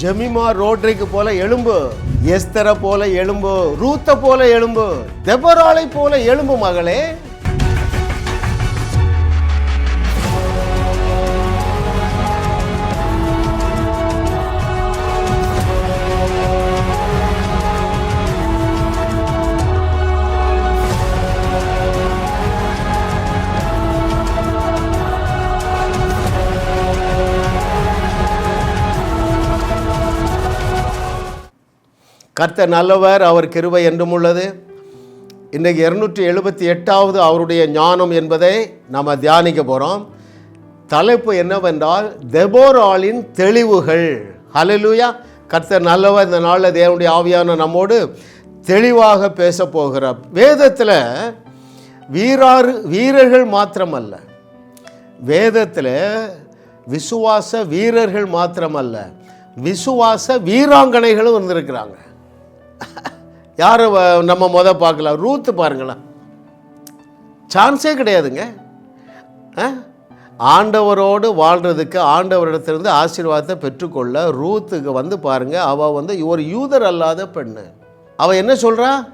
ஜெமிமா ரோட்ரிக்கு போல எலும்பு எஸ்தரை போல எலும்பு ரூத்த போல எலும்பு தெபராளை போல எலும்பு மகளே. கர்த்தர் நல்லவர் அவர் கிருவை என்றும் உள்ளது. இன்றைக்கு இருநூற்றி எழுபத்தி எட்டாவது அவருடைய ஞானம் என்பதை நம்ம தியானிக்க போகிறோம் தலைப்பு என்னவென்றால் தெபோராளின் தெளிவுகள். ஹலலூயா கர்த்தர் நல்லவர் இந்த நாளில் தேவனுடைய ஆவியான நம்மோடு தெளிவாக பேச போகிறார். வேதத்தில் வீராறு வீரர்கள் மாத்திரமல்ல. வேதத்தில் விசுவாச வீரர்கள் மாத்திரமல்ல. விசுவாச வீராங்கனைகளும் இருந்திருக்கிறாங்க. யார் நம்ம மொதல் பார்க்கலாம். ரூத்து பாருங்களேன். சான்ஸே கிடையாதுங்க. ஆ? ஆண்டவரோடு வாழ்கிறதுக்கு ஆண்டவரிடத்திலிருந்து ஆசீர்வாதத்தை பெற்றுக்கொள்ள ரூத்துக்கு வந்து பாருங்கள் அவள் வந்து ஒரு யூதர் அல்லாத பெண்ணு. அவள் என்ன சொல்கிறா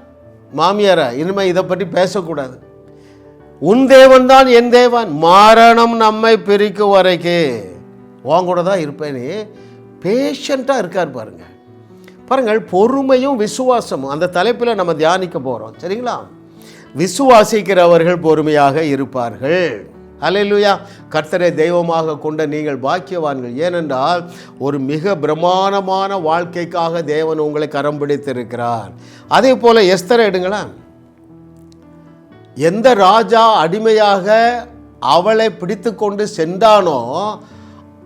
மாமியாரா இனிமேல் இதை பற்றி பேசக்கூடாது. உன் தேவன் தான் என் தேவன். மரணம் நம்மை பிரிக்கும் வரைக்கு. உன் கூட தான் இருப்பேன்னு பேஷண்ட்டாக இருக்கார் பாருங்கள் பாருங்கள் பொறுமையும் விசுவாசமும் அந்த தலைப்பில் நம்ம தியானிக்க போகிறோம் சரிங்களா? விசுவாசிக்கிறவர்கள் பொறுமையாக இருப்பார்கள். அலையிலுயா கர்த்தரை தெய்வமாக கொண்ட நீங்கள் பாக்கியவான்கள். ஏனென்றால் ஒரு மிக பிரமாணமான வாழ்க்கைக்காக தேவன் உங்களை கரம் பிடித்திருக்கிறார். அதே போல் எஸ்தரை எடுங்களேன். எந்த ராஜா அடிமையாக அவளை பிடித்து கொண்டு சென்றானோ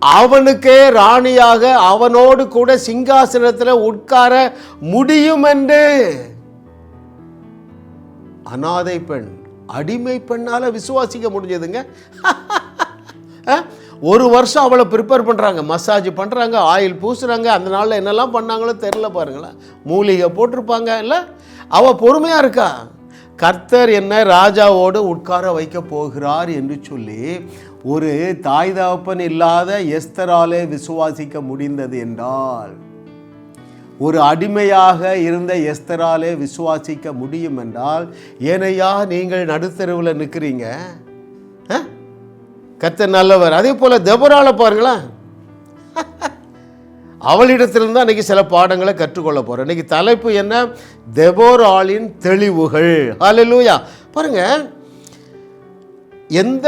அவனுக்கே ராணியாக அவனோடு கூட சிங்காசனத்தில் உட்கார முடியும் என்று அனாதை பெண் அடிமை பெண்ணால் விசுவாசிக்க முடிஞ்சதுங்க. ஒரு வருஷம் அவளை ப்ரிப்பேர் பண்ணுறாங்க மசாஜ் பண்ணுறாங்க ஆயில் பூசுகிறாங்க அந்த நாளில் என்னெல்லாம் பண்ணாங்களோ தெரில பாருங்களேன். மூலிகை போட்டிருப்பாங்க இல்லை? அவள் பொறுமையாக இருக்கா? கர்த்தர் என்ன ராஜாவோடு உட்கார வைக்க போகிறார் என்று சொல்லி ஒரு தாய் தகப்பன் இல்லாத எஸ்தராலே விசுவாசிக்க முடிந்தது என்றால் ஒரு அடிமையாக இருந்த எஸ்தராலே விசுவாசிக்க முடியும் என்றால் ஏனையா நீங்கள் நடுத்தருவில் நிற்கிறீங்க கர்த்தர் நல்லவர். அதே போல் தெபரால பாருங்களேன். அவளிடத்திலிருந்து அன்னைக்கு அன்றைக்கி சில பாடங்களை கற்றுக்கொள்ள போகிறோம் இன்றைக்கி தலைப்பு என்ன? தெபோராளின் தெளிவுகள். ஹalleluya பாருங்க. எந்த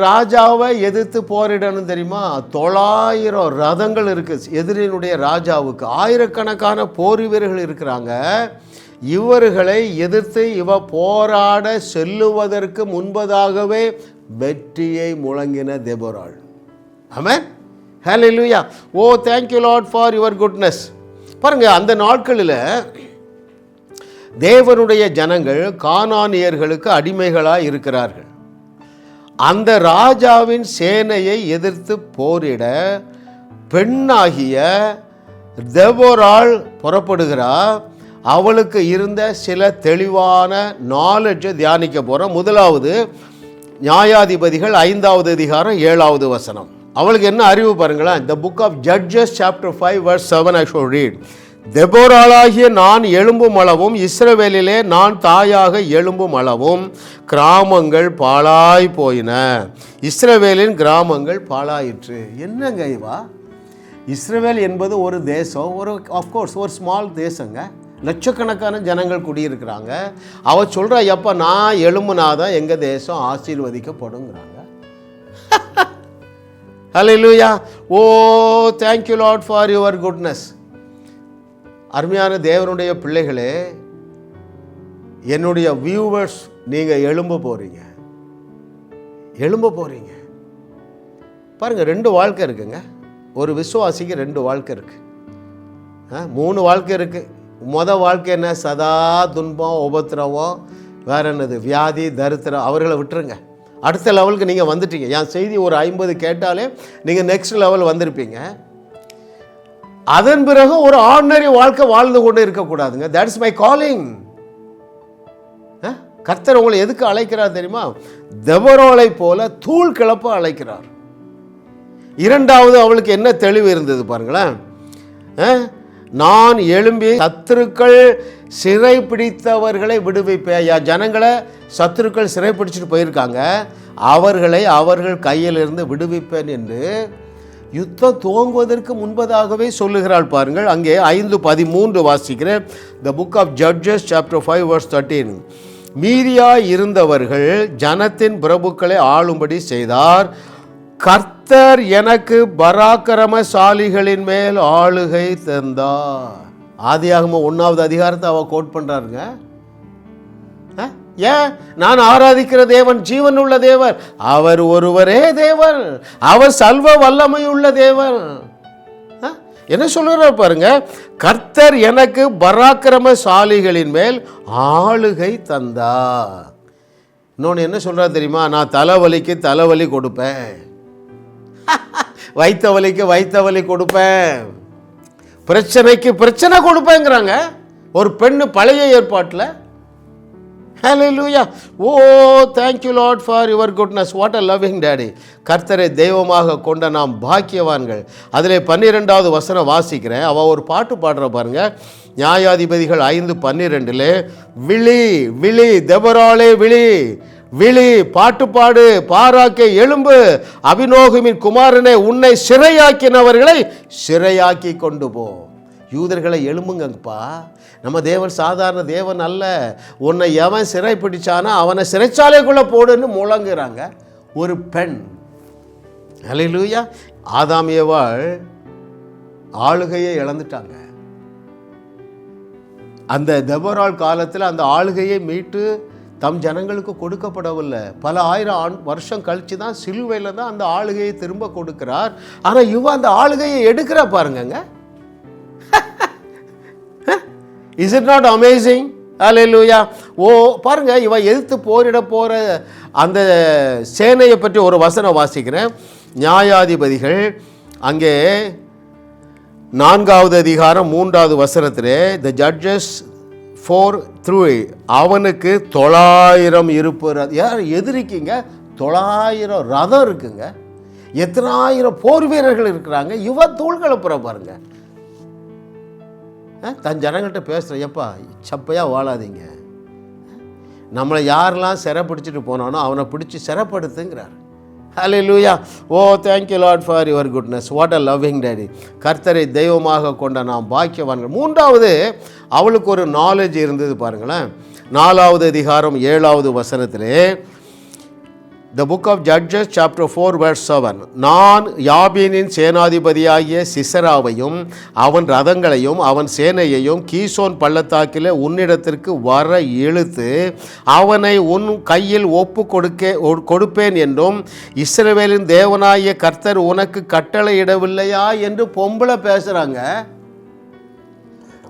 ராஜாவை எதிர்த்து போரிடணும் தெரியுமா? தொள்ளாயிரம் ரதங்கள் இருக்குது எதிரினுடைய ராஜாவுக்கு. ஆயிரக்கணக்கான போர் வீரர்கள் இருக்கிறாங்க. இவர்களை எதிர்த்து இவ போராட செல்லுவதற்கு முன்பதாகவே வெற்றியை முழங்கின தெபோராள் hallelujah hallelujah oh thank you Lord for your goodness பாருங்கள் அந்த நாட்களில் தேவனுடைய ஜனங்கள் கானானியர்களுக்கு அடிமைகளாக இருக்கிறார்கள். அந்த ராஜாவின் சேனையை எதிர்த்து போரிட பெண்ணாகிய தெவோரால் புறப்படுகிறார் அவளுக்கு இருந்த சில தெளிவான நாலேஜை தியானிக்க போகிறோம் முதலாவது நியாயாதிபதிகள் ஐந்தாவது அதிகாரம் ஏழாவது வசனம். அவளுக்கு என்ன அறிவு பாருங்களேன்? இந்த book of Judges chapter five verse seven I shall read தெபோராளாகிய நான் எழும்பும் அளவும் இஸ்ரவேலிலே நான் தாயாக எழும்பும் அளவும் கிராமங்கள் பாழாய் போயின. இஸ்ரவேலின் கிராமங்கள் பாழாயிற்று. என்னங்க இவா? இஸ்ரவேல் என்பது ஒரு தேசம் ஒரு அஃப்கோர்ஸ் ஒரு ஸ்மால் தேசங்க. லட்சக்கணக்கான ஜனங்கள் குடியிருக்கிறாங்க. அவ சொல்கிறா எப்போ நான் எழும்புனாதான் எங்கள் தேசம் ஆசீர்வதிக்கப்படுங்கிறாங்க hallelujah oh thank you Lord for your goodness அருமையான தேவனுடைய பிள்ளைகளே என்னுடைய வியூவர்ஸ் நீங்கள் எழும்ப போகிறீங்க எழும்ப போகிறீங்க பாருங்கள் ரெண்டு வாழ்க்கை இருக்குங்க. ஒரு விசுவாசிக்கு ரெண்டு வாழ்க்கை இருக்குது ஆ, மூணு வாழ்க்கை இருக்குது மொதல் வாழ்க்கை என்ன? சதா துன்பம் உபத்திரவம் வேற என்னது? வியாதி தரித்திரம் அவர்களை விட்டுருங்க. அடுத்த லெவலுக்கு நீங்கள் வந்துட்டீங்க. என் செய்தி ஒரு ஐம்பது கேட்டாலே நீங்கள் நெக்ஸ்ட் லெவல் வந்திருப்பீங்க. அதன் பிறகு ஒரு ஆர்டினரி வாழ்க்கை வாழ்ந்து கொண்டு இருக்கக்கூடாதுங்க. தட்ஸ் மை காலிங் கர்த்தர் உங்களை எதுக்கு அழைக்கிறார் தெரியுமா? தெபரோலை போல தூள் கிளப்ப அழைக்கிறார். இரண்டாவது அவளுக்கு என்ன தெளிவு இருந்தது பாருங்களேன். நான் எழும்பி சத்துருக்கள் சிறை பிடித்தவர்களை விடுவிப்பேன் ஐயா ஜனங்களை சத்துருக்கள் சிறை பிடிச்சிட்டு போயிருக்காங்க. அவர்களை அவர்கள் கையிலிருந்து விடுவிப்பேன் என்று யுத்தம் துவங்குவதற்கு முன்பதாகவே சொல்லுகிறாள் பாருங்கள். அங்கே ஐந்து பதிமூன்று வாசிக்கிறேன். The book of Judges chapter five verse thirteen மீதியாய் இருந்தவர்கள் ஜனத்தின் பிரபுக்களை ஆளும்படி செய்தார். கர்த்தர் எனக்கு பராக்கிரமசாலிகளின் மேல் ஆளுகை தந்தார். ஆதியாகம ஒன்றாவது அதிகாரத்தை அவ கோட் பண்ணுறாருங்க ஏன்? நான் ஆராதிக்கிற தேவன் ஜீவன் உள்ள தேவர். அவர் ஒருவரே தேவர். அவர் சல்வ வல்லமை உள்ள தேவர் என்ன சொல்றார் பாருங்க. கர்த்தர் எனக்கு பராக்கிரமசாலிகளின் மேல் ஆளுகை தந்தார். இன்னொன்று என்ன சொல்கிறா தெரியுமா? நான் தலைவலிக்கு தலைவலி கொடுப்பேன். வைத்த வலிக்கு வைத்த வலி கொடுப்பேன். பிரச்சனைக்கு பிரச்சனை கொடுப்பேங்கிறாங்க. ஒரு பெண்ணு பழைய ஏற்பாட்டில் hallelujah oh thank you Lord for your goodness what a loving daddy கர்த்தரை தெய்வமாக கொண்ட நாம் பாக்கியவான்கள். அதிலே பன்னிரெண்டாவது வசனம் வாசிக்கிறேன். அவள் ஒரு பாட்டு பாடுற பாருங்க. நியாயாதிபதிகள் ஐந்து பன்னிரெண்டில் விழி விழி தெபராலே விழி. விழி பாட்டுப்பாடு பாராக்கை எலும்பு அபிநோகுமின் குமாரனை உன்னை சிறையாக்கினவர்களை சிறையாக்கி கொண்டு போ. யூதர்களை எழும்புங்கப்பா. நம்ம தேவன் சாதாரண தேவன் அல்ல. உன்னை எவன் சிறை பிடிச்சானா அவனை சிறைச்சாலைக்குள்ளே போடுன்னு முழங்குறாங்க ஒரு பெண். அலையிலூயா ஆதாமியவாள் ஆளுகையை இழந்துட்டாங்க. அந்த தெபரால் காலத்தில் அந்த ஆளுகையை மீட்டு தம் ஜனங்களுக்கு கொடுக்கப்படவில்லை. பல ஆயிரம் ஆண் வருஷம் கழித்து தான் சிலுவையில் தான் அந்த ஆளுகையை திரும்ப கொடுக்கிறார். ஆனால் இவன் அந்த ஆளுகையை எடுக்கிறா பாருங்கங்க. Is it not amazing hallelujah oh பாருங்க இவன் எதிர்த்து போரிட போகிற அந்த சேனையை பற்றி ஒரு வசனம் வாசிக்கிறேன். நியாயாதிபதிகள் அங்கே நான்காவது அதிகாரம் மூன்றாவது வசனத்திலே த ஜட்ஜஸ் ஃபோர் த்ரூ அவனுக்கு தொள்ளாயிரம் இருப்பு ரத- யார் எதிரிக்கிங்க? தொள்ளாயிரம் ரதம் இருக்குங்க. எத்தனாயிரம் போர் வீரர்கள் இருக்கிறாங்க. இவ தூள்களை புற பாருங்க. தன் ஜனங்கள்கிட்ட பேசுகிறேன் எப்பா சப்பையாக வாழாதீங்க. நம்மளை யாரெல்லாம் சிறை பிடிச்சிட்டு போனானோ அவனை பிடிச்சி சிறைப்படுத்துங்கிறார். Hallelujah oh thank you Lord for your goodness what a loving daddy கர்த்தரை தெய்வமாக கொண்ட நாம் பாக்கியவான்கள். மூன்றாவது அவளுக்கு ஒரு நாலேஜ் இருந்தது பாருங்களேன். நாலாவது அதிகாரம் ஏழாவது வசனத்திலே the book of Judges chapter four verse seven நான் யாபீனின் சேனாதிபதியாகிய சிசராவையும் அவன் ரதங்களையும் அவன் சேனையையும் கீசோன் பள்ளத்தாக்கில் உன்னிடத்திற்கு வர இழுத்து அவனை உன் கையில் ஒப்பு கொடுக்க ஒ- கொடுப்பேன் என்றும் இஸ்ரவேலின் தேவனாகிய கர்த்தர் உனக்கு கட்டளையிடவில்லையா? என்று பொம்பளை பேசுகிறாங்க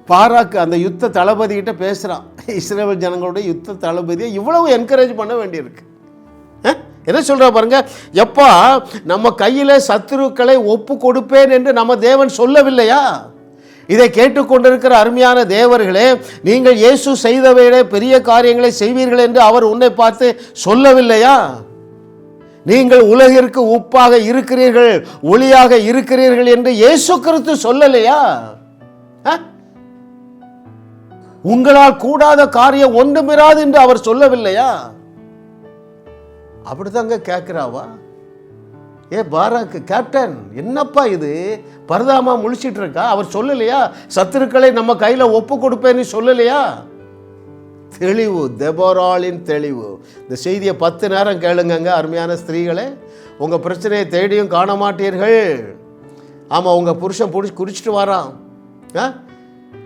பாராக்கு அந்த யுத்த தளபதிகிட்ட பேசுகிறான் இஸ்ரேல் ஜனங்களுடைய யுத்த தளபதியை இவ்வளவு என்கரேஜ் பண்ண வேண்டியிருக்கு. என்ன சொல்கிற பாருங்க? எப்பா நம்ம கையில் சத்துருக்களை ஒப்பு கொடுப்பேன் என்று நம்ம தேவன் சொல்லவில்லையா? இதை கேட்டுக்கொண்டிருக்கிற அருமையான தேவர்களே நீங்கள் இயேசு செய்தவையிட பெரிய காரியங்களை செய்வீர்கள் என்று அவர் உன்னை பார்த்து சொல்லவில்லையா? நீங்கள் உலகிற்கு உப்பாக இருக்கிறீர்கள் ஒளியாக இருக்கிறீர்கள் என்று இயேசு கருத்து சொல்லலையா? உங்களால் கூடாத காரியம் ஒன்றுமிராது என்று அவர் சொல்லவில்லையா? அப்படிதாங்க கேட்குறாவா ஏ பாராக்கு கேப்டன் என்னப்பா இது? பரதாமா முழிச்சிட்டு இருக்கா அவர் சொல்லலையா? சத்துருக்களை நம்ம கையில் ஒப்பு கொடுப்பேன்னு சொல்லலையா? தெளிவு தெபோராலின் தெளிவு. இந்த செய்தியை பத்து நேரம் கேளுங்கங்க அருமையான ஸ்திரீகளே. உங்கள் பிரச்சனையை தேடியும் காண மாட்டீர்கள். ஆமாம் உங்கள் புருஷன் பிடிச்சி குடிச்சிட்டு வரான். ஆ?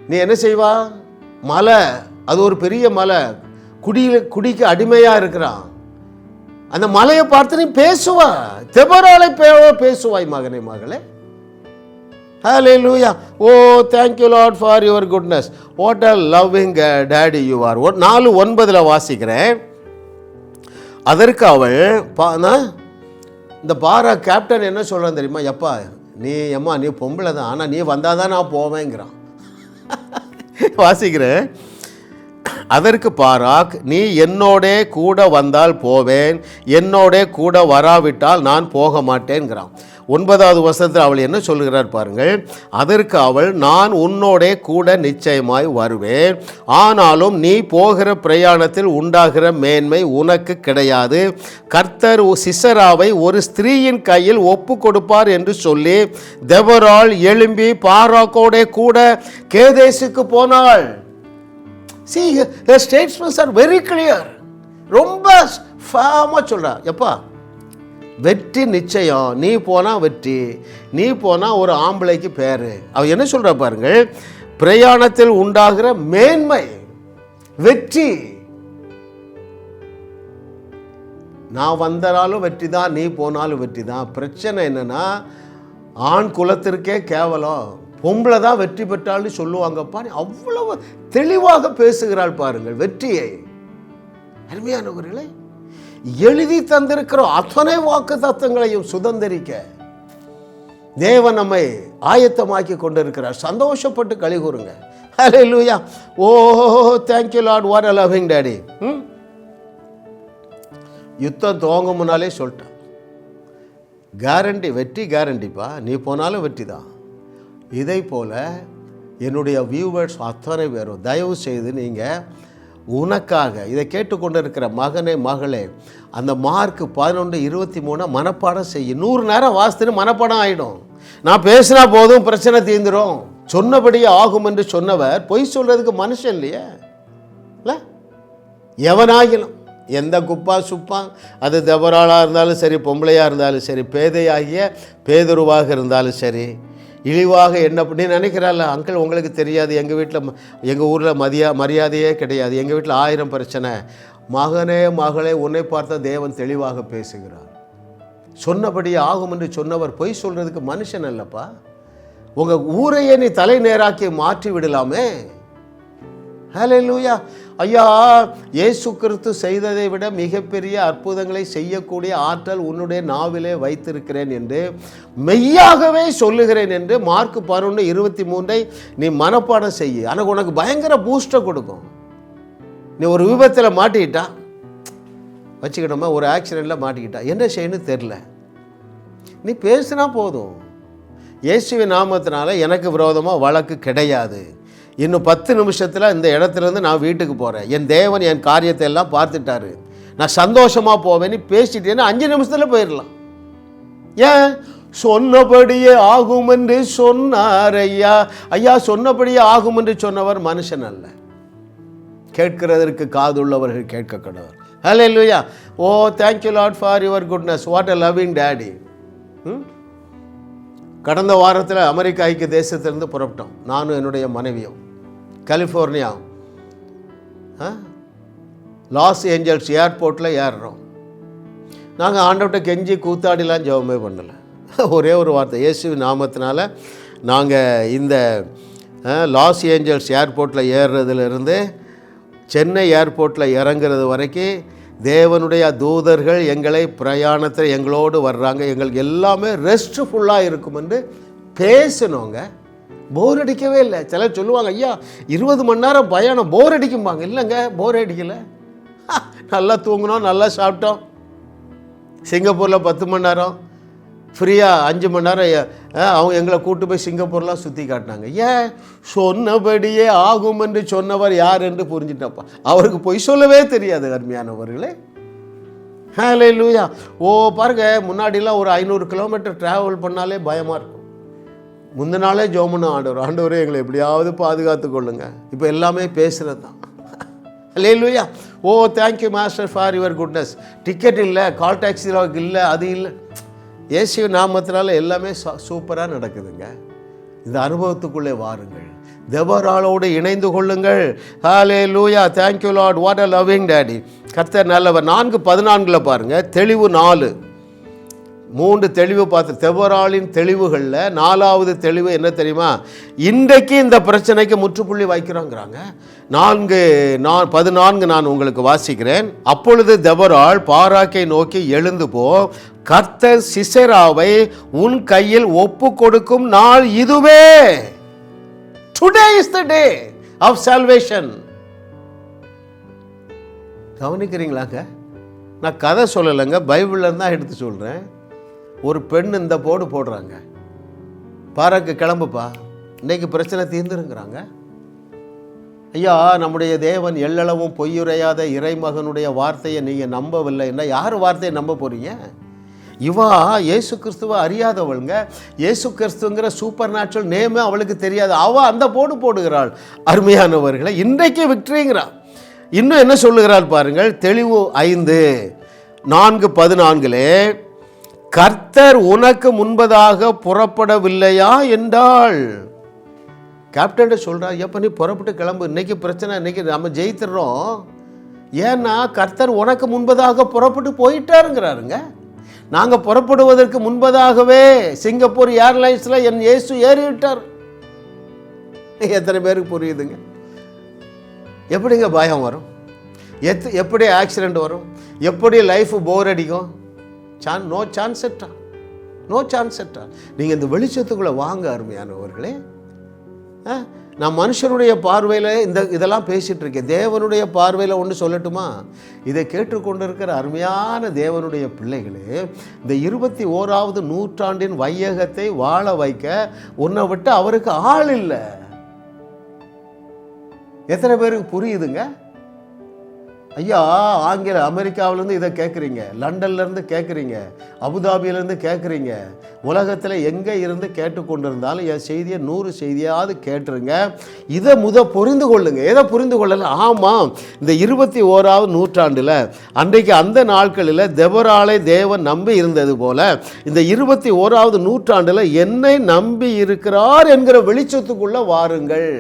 நீ என்ன செய்வா? மலை அது ஒரு பெரிய மலை. குடியில் குடிக்கு அடிமையாக இருக்கிறான். அந்த மலையை பார்த்து நீ பேசுவா. தெபராலை பேசுவாய் மகனே மகளே. Hallelujah oh thank you for your goodness what a loving daddy you are நாலு ஒன்பதில் வாசிக்கிறேன். அதற்கு அவள் பா நான் இந்த பாரா கேப்டன் என்ன சொல்கிறான் தெரியுமா? எப்பா நீ எம்மா நீ பொம்பளை தான். ஆனால் நீ வந்தால் தான் நான் போவேங்கிறான். வாசிக்கிறேன். அதற்கு பாராக் நீ என்னோடே கூட வந்தால் போவேன். என்னோடே கூட வராவிட்டால் நான் போக மாட்டேங்கிறான் ஒன்பதாவது வருஷத்தில் அவள் என்ன சொல்கிறார் பாருங்கள். அதற்கு அவள் நான் உன்னோடே கூட நிச்சயமாய் வருவேன். ஆனாலும் நீ போகிற பிரயாணத்தில் உண்டாகிற மேன்மை உனக்கு கிடையாது. கர்த்தர் சிசராவை ஒரு ஸ்திரீயின் கையில் ஒப்பு கொடுப்பார் என்று சொல்லி தெவரால் எழும்பி பாராக்கோடே கூட கேதேசுக்கு போனாள். These statements are very clear ரொம்ப ஃபேமாக சொல்கிறார் எப்பா? வெற்றி நிச்சயம். நீ போனால் வெற்றி. நீ போனால் ஒரு ஆம்பளைக்கு பேர். அவர் என்ன சொல்கிற பாருங்கள்? பிரயாணத்தில் உண்டாகிற மேன்மை வெற்றி. நான் வந்தனாலும் வெற்றி தான் நீ போனாலும் வெற்றி தான் பிரச்சனை என்னன்னா ஆண் குலத்திற்கே கேவலம். பொம்பளை தான் வெற்றி பெற்றாள்னு சொல்லுவாங்கப்பா. நீ அவ்வளவு தெளிவாக பேசுகிறாள் பாருங்கள் வெற்றியை. அருமையானவர்களே எழுதி தந்திருக்கிற அத்தனை வாக்கு தத்துவங்களையும் சுதந்திரிக்க தேவன் நம்மை ஆயத்தமாக்கி கொண்டிருக்கிறார். சந்தோஷப்பட்டு கழி கூறுங்க. Hallelujah oh thank you Lord what a loving daddy hmm? யுத்தம் துவங்க முன்னாலே சொல்லிட்டேன். கேரண்டி வெற்றி கேரண்டிப்பா நீ போனாலும் வெற்றி தான் இதே போல் என்னுடைய வியூவர்ஸ் அத்தனை பேரும் தயவு செய்து நீங்கள் உனக்காக இதை கேட்டுக்கொண்டு இருக்கிற மகனே மகளே அந்த மார்க் பதினொன்று இருபத்தி மூணு மனப்பாடம் செய்யும் நூறு நேரம் வாசித்துன்னு மனப்பாடம் ஆகிடும் நான் பேசினா போதும் பிரச்சனை தீர்ந்துடும் சொன்னபடியே ஆகும் என்று சொன்னவர் பொய் சொல்கிறதுக்கு மனுஷன் இல்லையே. இல்லை? எவனாகிலும் எந்த குப்பா சுப்பா அது தவறாளாக இருந்தாலும் சரி பொம்பளையாக இருந்தாலும் சரி பேதையாகிய பேதுருவாக இருந்தாலும் சரி இழிவாக என்ன பண்ணி நினைக்கிறாள் அங்கிள் உங்களுக்கு தெரியாது எங்கள் வீட்டில் எங்கள் ஊரில் மதியா மரியாதையே கிடையாது எங்கள் வீட்டில் ஆயிரம் பிரச்சனை. மகனே மகளே உன்னை பார்த்த தேவன் தெளிவாக பேசுகிறார். சொன்னபடி ஆகும் என்று சொன்னவர் பொய் சொல்கிறதுக்கு மனுஷன் அல்லப்பா. உங்கள் ஊரையே நீ தலை நேராக்கி மாற்றி விடலாமே. ஹலே லூயா ஐயா இயேசு கிறிஸ்து செய்ததை விட மிகப்பெரிய அற்புதங்களை செய்யக்கூடிய ஆற்றல் உன்னுடைய நாவிலே வைத்திருக்கிறேன் என்று மெய்யாகவே சொல்லுகிறேன் என்று மார்க் பதினொன்று இருபத்தி மூன்றை நீ மனப்பாடம் செய்ய. ஆனால் உனக்கு பயங்கர பூஸ்டை கொடுக்கும். நீ ஒரு விபத்தில் மாட்டிக்கிட்டா? வச்சுக்கிட்டோமா ஒரு ஆக்சிடெண்ட்டில் மாட்டிக்கிட்டா? என்ன செய்யணும் தெரில நீ பேசுனா போதும். இயேசுவின் நாமத்தினால எனக்கு விரோதமாக வழக்கு கிடையாது. இன்னும் பத்து நிமிஷத்தில் இந்த இடத்துலேருந்து நான் வீட்டுக்கு போகிறேன் என் தேவன் என் காரியத்தை எல்லாம் பார்த்துட்டாரு. நான் சந்தோஷமாக போவேன்னு பேசிட்டேன்னா அஞ்சு நிமிஷத்தில் போயிடலாம் ஏன்? சொன்னபடியே ஆகும் என்று சொன்னார் ஐயா. ஐயா சொன்னபடியே ஆகும் என்று சொன்னவர் மனுஷன் அல்ல. கேட்கிறதற்கு காதுள்ளவர்கள் கேட்க கடவர் hallelujah oh thank you Lord for your goodness what a loving daddy கடந்த வாரத்தில் அமெரிக்க ஐக்கிய தேசத்திலிருந்து புறப்பட்டோம். நானும் என்னுடைய மனைவியும். கலிஃபோர்னியா. லாஸ் ஏஞ்சல்ஸ் ஏர்போர்ட்டில் ஏறுறோம் நாங்கள் ஆண்டவட்ட கெஞ்சி கூத்தாடிலாம் ஜெபமே பண்ணலை. ஒரே ஒரு வார்த்தை இயேசு நாமத்தினால நாங்கள் இந்த லாஸ் ஏஞ்சல்ஸ் ஏர்போர்ட்டில் ஏறுறதுலேருந்து சென்னை ஏர்போர்ட்டில் இறங்குறது வரைக்கும் தேவனுடைய தூதர்கள் எங்களை பிரயாணத்தில் எங்களோடு வர்றாங்க. எங்களுக்கு எல்லாமே ரெஸ்ட்ஃபுல்லாக இருக்கும் என்று பேசணுங்க. போர் அடிக்கவே இல்லை. சிலர் சொல்லுவாங்க ஐயா இருபது மணி நேரம் பயணம் போர் அடிக்கும்பாங்க. இல்லைங்க போர் அடிக்கலை. நல்லா தூங்கினோம் நல்லா சாப்பிட்டோம். சிங்கப்பூரில் பத்து மணி நேரம் ஃப்ரீயாக அஞ்சு மணி நேரம் அவங்க எங்களை கூட்டு போய் சிங்கப்பூர்லாம் சுற்றி காட்டினாங்க. ஏன் சொன்னபடியே ஆகும் என்று சொன்னவர் யார் என்று புரிஞ்சுட்டப்பா. அவருக்கு பொய் சொல்லவே தெரியாது அருமையானவர்களே. ஹலே லூயா ஓ பாருங்க முன்னாடிலாம் ஒரு ஐநூறு கிலோமீட்டர் ட்ராவல் பண்ணாலே பயமாக இருக்கும். முந்தின நாளே ஜோமனும் ஆண்டவர். ஆண்டவரே எங்களை எப்படியாவது பாதுகாத்து கொள்ளுங்க இப்போ எல்லாமே பேசுகிறது தான் இல்லை hallelujah oh thank you master for your goodness ticket இல்லை கால் டாக்ஸி இல்லை அது இல்லை. இயேசு நாமத்தினால எல்லாமே சூப்பராக நடக்குதுங்க. இந்த அனுபவத்துக்குள்ளே வாருங்கள். தேவராளோடு இணைந்து கொள்ளுங்கள். Hallelujah thank you Lord what a loving daddy கர்த்தர் நல்லவர். நான்கு பதினான்கில் பாருங்கள் தெளிவு நாலு. மூன்று தெளிவு பார்த்து தெவராளின் தெளிவுகளில் நாலாவது தெளிவு என்ன தெரியுமா? இன்றைக்கு இந்த பிரச்சனைக்கு முற்றுப்புள்ளி வைக்கிறோங்கிறாங்க. நான்கு நான் பதினான்கு நான் உங்களுக்கு வாசிக்கிறேன். அப்பொழுது தெவராள் பாராக்கை நோக்கி எழுந்து போ கர்த்தர் சிசராவை உன் கையில் ஒப்பு கொடுக்கும் நாள் இதுவே. Today is the day of salvation கவனிக்கிறீங்களாங்க? நான் கதை சொல்லலைங்க பைபிளில் தான் எடுத்து சொல்கிறேன் ஒரு பெண் இந்த போடு போடுறாங்க. பாராக்கு கிளம்புப்பா. இன்னைக்கு பிரச்சனை தீர்ந்துருங்கிறாங்க ஐயா நம்முடைய தேவன் எள்ளளவும் பொய்யுரையாத இறைமகனுடைய வார்த்தையை நீங்கள் நம்பவில்லைன்னா யார் வார்த்தையை நம்ப போகிறீங்க இவா இயேசு கிறிஸ்துவை அறியாதவளுங்க. இயேசு கிறிஸ்துங்கிற சூப்பர் நேச்சுரல் நேமே அவளுக்கு தெரியாது. அவ அந்த போடு போடுகிறாள். அருமையானவர்களை இன்றைக்கு விக்ட்ரிங்கிறாள் இன்னும் என்ன சொல்லுகிறாள் பாருங்கள். தெளிவு ஐந்து. நான்கு பதினான்கிலே கர்த்தர் உனக்கு முன்பதாக புறப்படவில்லையா என்றாள். கேப்டன் சொல்கிறா எப்போ நீ புறப்பட்டு கிளம்பு? இன்னைக்கு பிரச்சனை இன்னைக்கு நம்ம ஜெயித்துடுறோம் ஏன்னா கர்த்தர் உனக்கு முன்பதாக புறப்பட்டு போயிட்டாருங்கிறாருங்க. நாங்கள் புறப்படுவதற்கு முன்பதாகவே சிங்கப்பூர் ஏர்லைன்ஸில் என் இயேசு ஏறிவிட்டார். எத்தனை பேருக்கு புரியுதுங்க? எப்படிங்க பயம் வரும்? எத் எப்படி ஆக்சிடெண்ட் வரும்? எப்படி லைஃப் போர் அடிக்கும்? சான் நோ சான்ஸ் எட்டா நோ சான்ஸ் எட்டா நீங்கள் இந்த வெளிச்சத்துக்குள்ளே வாங்க அருமையானவர்களே. ஆ? நான் மனுஷனுடைய பார்வையில் இந்த இதெல்லாம் பேசிகிட்டு இருக்கேன். தேவனுடைய பார்வையில் ஒன்று சொல்லட்டுமா? இதை கேட்டுக்கொண்டிருக்கிற அருமையான தேவனுடைய பிள்ளைகளே இந்த இருபத்தி ஓராவது நூற்றாண்டின் வையகத்தை வாழ வைக்க உன்னை விட்டு அவருக்கு ஆள் இல்லை. எத்தனை பேருக்கு புரியுதுங்க? ஐயா ஆங்கில அமெரிக்காவிலேருந்து இதை கேட்குறீங்க. லண்டன்லேருந்து கேட்குறீங்க. அபுதாபியிலேருந்து கேட்குறீங்க. உலகத்தில் எங்கே இருந்து கேட்டுக்கொண்டிருந்தாலும் என் செய்தியை நூறு செய்தியாவது கேட்டுருங்க. இதை முத புரிந்து கொள்ளுங்க. எதை புரிந்து கொள்ளல? ஆமாம் இந்த இருபத்தி ஓராவது நூற்றாண்டில் அன்றைக்கு அந்த நாட்களில் தெவராலை தேவன் நம்பி இருந்தது போல இந்த இருபத்தி ஓராவது நூற்றாண்டில் என்னை நம்பி இருக்கிறார் என்கிற வெளிச்சத்துக்குள்ளே வாருங்கள்.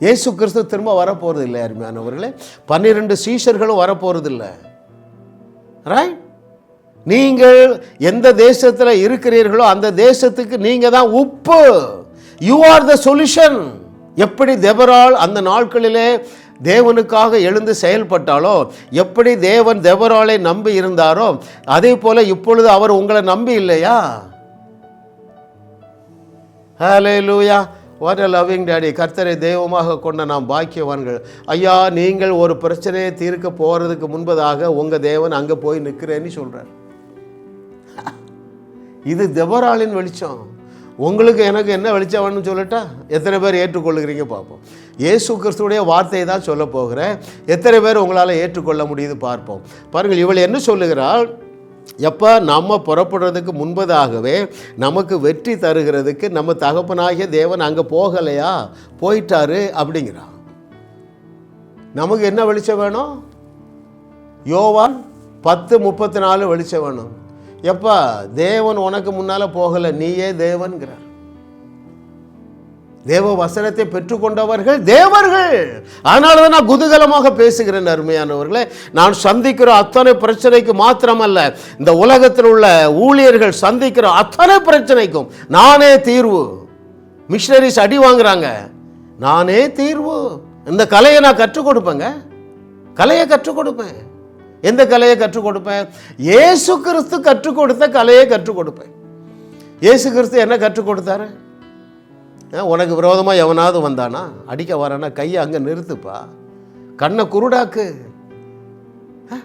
இயேசு கிறிஸ்து திரும்ப வரப்போகிறது இல்லை அருமையானவர்களே. பன்னிரெண்டு சீஷர்களும் வரப்போகிறது இல்லை ரைட் நீங்கள் எந்த தேசத்தில் இருக்கிறீர்களோ அந்த தேசத்துக்கு நீங்கள் தான் உப்பு. யூ ஆர் த சொல்யூஷன் எப்படி தெபரால் அந்த நாட்களிலே தேவனுக்காக எழுந்து செயல்பட்டாலோ எப்படி தேவன் தெபராலை நம்பி இருந்தாரோ அதே போல இப்பொழுது அவர் உங்களை நம்பி இல்லையா? ஹலே லூயா வாட் அ லவ்விங் டேடி கர்த்தரை தெய்வமாக கொண்ட நாம் பாக்கியவான்கள். ஐயா நீங்கள் ஒரு பிரச்சனையை தீர்க்க போகிறதுக்கு முன்பதாக உங்கள் தேவன் அங்கே போய் நிற்கிறேன்னு சொல்கிறார் இது தெபராளின் வெளிச்சம். உங்களுக்கு எனக்கு என்ன வெளிச்சம் வேணும்னு சொல்லட்டா? எத்தனை பேர் ஏற்றுக்கொள்ளுகிறீங்க பார்ப்போம். ஏசு கிறிஸ்துடைய வார்த்தையை தான் சொல்ல போகிறேன். எத்தனை பேர் உங்களால் ஏற்றுக்கொள்ள முடியுது பார்ப்போம். பாருங்கள் இவள் என்ன சொல்லுகிறாள்? எப்போ நம்ம புறப்படுறதுக்கு முன்பதாகவே நமக்கு வெற்றி தருகிறதுக்கு நம்ம தகப்பனாகிய தேவன் அங்கே போகலையா? போயிட்டாரு அப்படிங்கிறான் நமக்கு என்ன வெளிச்சம் வேணும்? யோவான் பத்து முப்பத்தி நாலு வெளிச்சம் வேணும். எப்பா தேவன் உனக்கு முன்னால் போகலை நீயே தேவன்கிறார். தேவ வசனத்தை பெற்றுக்கொண்டவர்கள் தேவர்கள். அதனால தான் நான் குதூகலமாக பேசுகிறேன் அருமையானவர்களே. நான் சந்திக்கிற அத்தனை பிரச்சனைக்கு மாத்திரமல்ல இந்த உலகத்தில் உள்ள ஊழியர்கள் சந்திக்கிற அத்தனை பிரச்சனைக்கும் நானே தீர்வு. மிஷினரிஸ் அடி வாங்குறாங்க. நானே தீர்வு. இந்த கலையை நான் கற்றுக் கொடுப்பேங்க. கலையை கற்றுக் கொடுப்பேன். எந்த கலையை கற்றுக் கொடுப்பேன்? இயேசு கிறிஸ்து கற்றுக் கொடுத்த கலையை கற்றுக் கொடுப்பேன். இயேசு கிறிஸ்து என்ன கற்றுக் கொடுத்தாரு? உனக்கு விரோதமாக எவனாவது வந்தானா? அடிக்க வரானா கையை அங்கே நிறுத்துப்பா. கண்ணை குருடாக்கு. ஆ?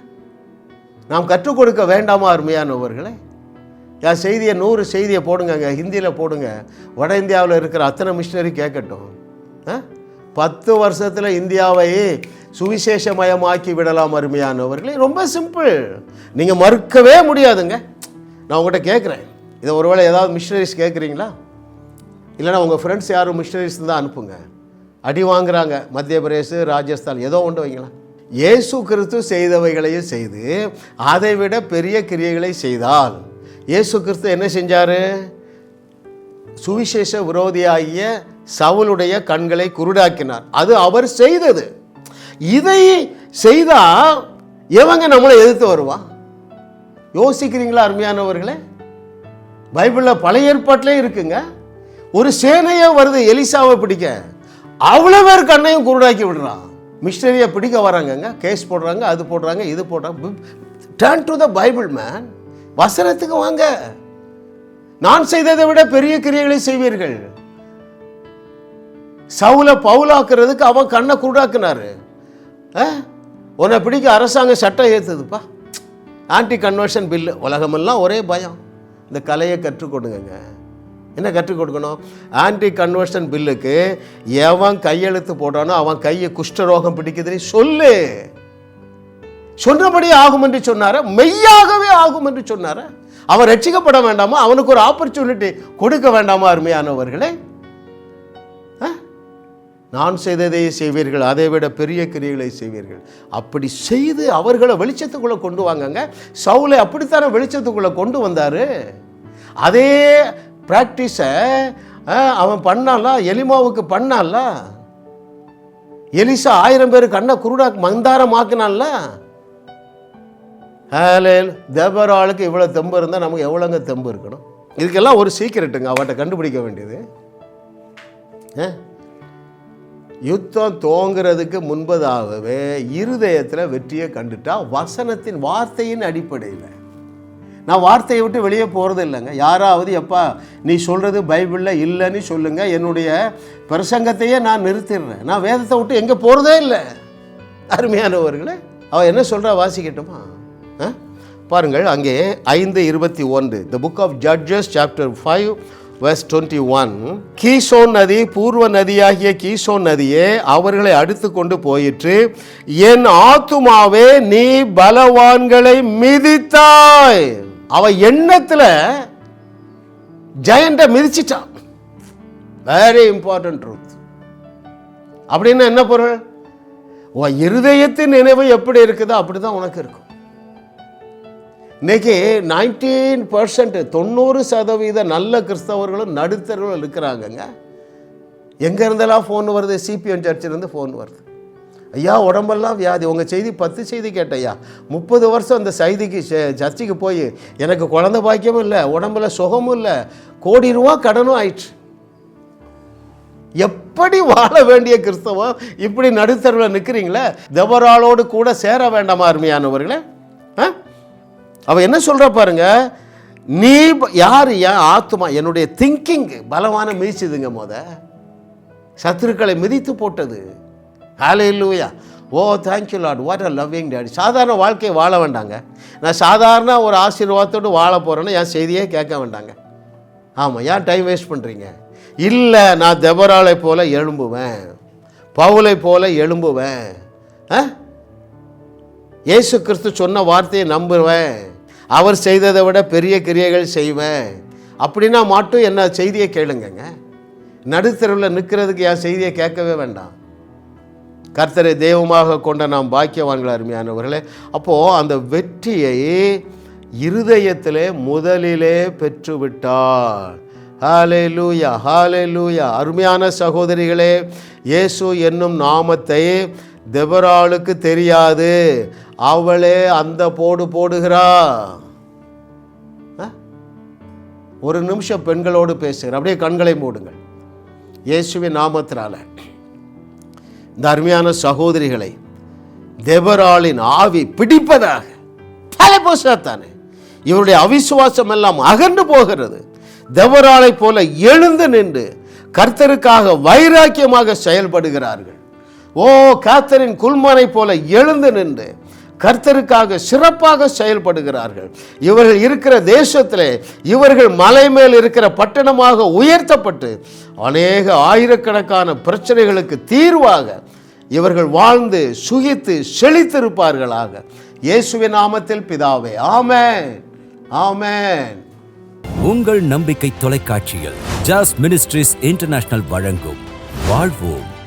நாம் கற்றுக் கொடுக்க வேண்டாமா அருமையானவர்களே? என் செய்தியை நூறு செய்தியை போடுங்கங்க ஹிந்தியில் போடுங்க. வட இந்தியாவில் இருக்கிற அத்தனை மிஷினரி கேட்கட்டும். ஆ? பத்து வருஷத்தில் இந்தியாவை சுவிசேஷமயமாக்கி விடலாம் அருமையானவர்களே. ரொம்ப சிம்பிள் நீங்கள் மறுக்கவே முடியாதுங்க. நான் உங்கள்கிட்ட கேட்குறேன். இதை ஒருவேளை ஏதாவது மிஷினரிஸ் கேட்குறீங்களா? இல்லைன்னா உங்கள் ஃப்ரெண்ட்ஸ் யாரும் மிஷினரிஸ் தான் அனுப்புங்க. அடி வாங்குறாங்க. மத்திய பிரதேச ராஜஸ்தான் ஏதோ ஒன்று வைங்களேன். இயேசு கிறிஸ்து செய்தவைகளையும் செய்து அதை விட பெரிய கிரியைகளை செய்தால் இயேசு கிறிஸ்து என்ன செஞ்சார்? சுவிசேஷ விரோதியாகிய சவுலுடைய கண்களை குருடாக்கினார். அது அவர் செய்தது. இதை செய்தால் எவங்க நம்மளை எதிர்த்து வருவா? யோசிக்கிறீங்களா அருமையானவர்களே? பைபிளில் பழைய ஏற்பாட்டிலே இருக்குங்க. ஒரு சேனையே வருது எலிசாவை பிடிக்க. அவ்வளோ பேர் கண்ணையும் குருடாக்கி விடுறான். மிஷினரியை பிடிக்க வராங்கங்க கேஸ் போடுறாங்க அது போடுறாங்க இது போடுறாங்க. Turn to the Bible man வசனத்துக்கு வாங்க. நான் செய்ததை விட பெரிய கிரியைகளை செய்வீர்கள். சவுல பவுலாக்குறதுக்கு அவன் கண்ணை குருடாக்குனாரு. ஆ? உன்னை பிடிக்க அரசாங்கம் சட்டம் ஏற்றுதுப்பா ஆன்டி கன்வர்ஷன் பில்லு உலகமெல்லாம் ஒரே பயம். இந்த கலையை கற்றுக்கொடுங்க என்ன கற்றுக் கொடுக்கணும்? ஆன்டி கன்வர்ஷன் பில்லுக்கு எவன் கையெழுத்து போட்டானோ அவன் கையை குஷ்டரோகம் பிடிக்குதுன்னு சொல்லு. சொன்னபடி ஆகும் என்று சொன்னார? மெய்யாகவே ஆகும் என்று சொன்னார? அவன் ரட்சிக்கப்பட வேண்டாமா? அவனுக்கு ஒரு ஆப்பர்ச்சுனிட்டி கொடுக்க வேண்டாமா அருமையானவர்களே? ஆ? நான் செய்ததை செய்வீர்கள் அதை விட பெரிய கிரியைகளை செய்வீர்கள். அப்படி செய்து அவர்களை வெளிச்சத்துக்குள்ளே கொண்டு வாங்கங்க. சவுலை அப்படித்தானே வெளிச்சத்துக்குள்ளே கொண்டு வந்தார்? அதே ப்ராக்டிஸை அவன் பண்ணால எலிமாவுக்கு பண்ணால எலிசா ஆயிரம் பேர் கண்ணை குருடா மந்தாரமாக்குனான்ல? ஹேலேல் தேவராளுக்கு இவ்வளோ தெம்பு இருந்தால் நமக்கு எவ்வளோங்க தெம்பு இருக்கணும்? இதுக்கெல்லாம் ஒரு சீக்கிரட்டுங்க அவட்ட கண்டுபிடிக்க வேண்டியது. ஆ? யுத்தம் தோங்கிறதுக்கு முன்பதாகவே இருதயத்தில் வெற்றியை கண்டுட்டா வசனத்தின் வார்த்தையின் அடிப்படையில். நான் வார்த்தையை விட்டு வெளியே போகிறது இல்லைங்க. யாராவது எப்பா நீ சொல்கிறது பைபிளில் இல்லைன்னு சொல்லுங்கள் என்னுடைய பிரசங்கத்தையே நான் நிறுத்திடுறேன். நான் வேதத்தை விட்டு எங்கே போகிறதே இல்லை. அருமையானவர்களே அவள் என்ன சொல்கிறா வாசிக்கட்டுமா? ஆ? பாருங்கள் அங்கே ஐந்து இருபத்தி ஒன்று. The book of Judges chapter five verse twenty one Kishon நதி பூர்வ நதியாகிய கீசோன் நதியே அவர்களை அடுத்து கொண்டு போயிற்று. என் ஆத்துமாவே நீ பலவான்களை மிதித்தாய். அவன் எண்ணத்தில் ஜெயண்டை மிதிச்சிட்டான் வெரி இம்பார்ட்டன்ட் ட்ரூத் அப்படின்னு என்ன பொருள்? உன் இருதயத்தின் நினைவு எப்படி இருக்குதோ அப்படி தான் உனக்கு இருக்கும். இன்னைக்கு நைன்டீன் பர்சன்ட் தொண்ணூறு சதவீத நல்ல கிறிஸ்தவர்களும் நடுத்தர்களும் இருக்கிறாங்கங்க. எங்கே இருந்தெல்லாம் ஃபோன் வருது? சிபிஎம் சர்ச்சிலேருந்து ஃபோன் வருது. ஐயா உடம்பெல்லாம் வியாதி. உங்கள் செய்தி பத்து செய்தி கேட்டையா முப்பது வருஷம் அந்த செய்திக்கு ச- போய் எனக்கு குழந்த பாக்கியமும் இல்லை உடம்புல சுகமும் இல்லை கோடி ரூபா கடனும் ஆயிடுச்சு எப்படி வாழ வேண்டிய கிறிஸ்தவம்? இப்படி நடுத்தருவில் நிற்கிறீங்களே தெவராளோடு கூட சேர வேண்டாமா அருமையானவர்களே? ஆ? அவ என்ன சொல்கிற பாருங்க? நீ யார் என் ஆத்துமா? என்னுடைய திங்கிங் பலமான மிதிச்சுதுங்க முத. சத்துருக்களை மிதித்து போட்டது. Hallelujah oh thank you Lord what a loving daddy சாதாரண வாழ்க்கையை வாழ வேண்டாங்க. நான் சாதாரண ஒரு ஆசீர்வாதத்தோடு வாழ போகிறேன்னு என் செய்தியே கேட்க வேண்டாங்க. ஆமாம் ஏன் டைம் வேஸ்ட் பண்ணுறீங்க இல்லை நான் தெபராளை போல் எழும்புவேன். பவுலை போல எழும்புவேன். ஆ? இயேசு கிறிஸ்து சொன்ன வார்த்தையை நம்புவேன். அவர் செய்ததை விட பெரிய கிரியைகள் செய்வேன். அப்படின்னா மட்டும் என்ன செய்தியை கேளுங்கங்க. நடுத்தருவில் நிற்கிறதுக்கு என் செய்தியை கேட்கவே வேண்டாம். கர்த்தரை தெய்வமாக கொண்ட நாம் பாக்கியவான்கள் அருமையானவர்களே அப்போது அந்த வெற்றியை இருதயத்திலே முதலிலே பெற்றுவிட்டார். ஹாலே லூயா ஹாலே லூயா அருமையான சகோதரிகளே இயேசு என்னும் நாமத்தை தெபராளுக்கு தெரியாது. அவளே அந்த போடு போடுகிறா. ஒரு நிமிஷம் பெண்களோடு பேசுகிறேன். அப்படியே கண்களை மூடுங்கள். இயேசுவின் நாமத்தினால. இந்த அருமையான சகோதரிகளை தேவராளின் ஆவி பிடிப்பதாக. தலைபோசாத்தானே இவருடைய அவிசுவாசம் எல்லாம் அகன்று போகிறது. தேவராளை போல எழுந்து நின்று கர்த்தருக்காக வைராக்கியமாக செயல்படுகிறார்கள். ஓ காத்தரின் குல்மனை போல எழுந்து நின்று கர்த்தருக்காக சிறப்பாக செயல்படுகிறார்கள். இவர்கள் இருக்கிற தேசத்தில் இவர்கள் மலை மேல் இருக்கிற பட்டணமாக உயர்த்தப்பட்டு அநேக ஆயிரக்கணக்கான பிரச்சனைகளுக்கு தீர்வாக இவர்கள் வாழ்ந்து சுகித்து செழித்திருப்பார்களாக. இயேசுவின் நாமத்தில் பிதாவே ஆமேன். ஆமேன். உங்கள் நம்பிக்கை தொலைக்காட்சியில் ஜாஸ் மினிஸ்ட்ரிஸ் இன்டர்நேஷனல் வழங்கும் வாழ்வோம்.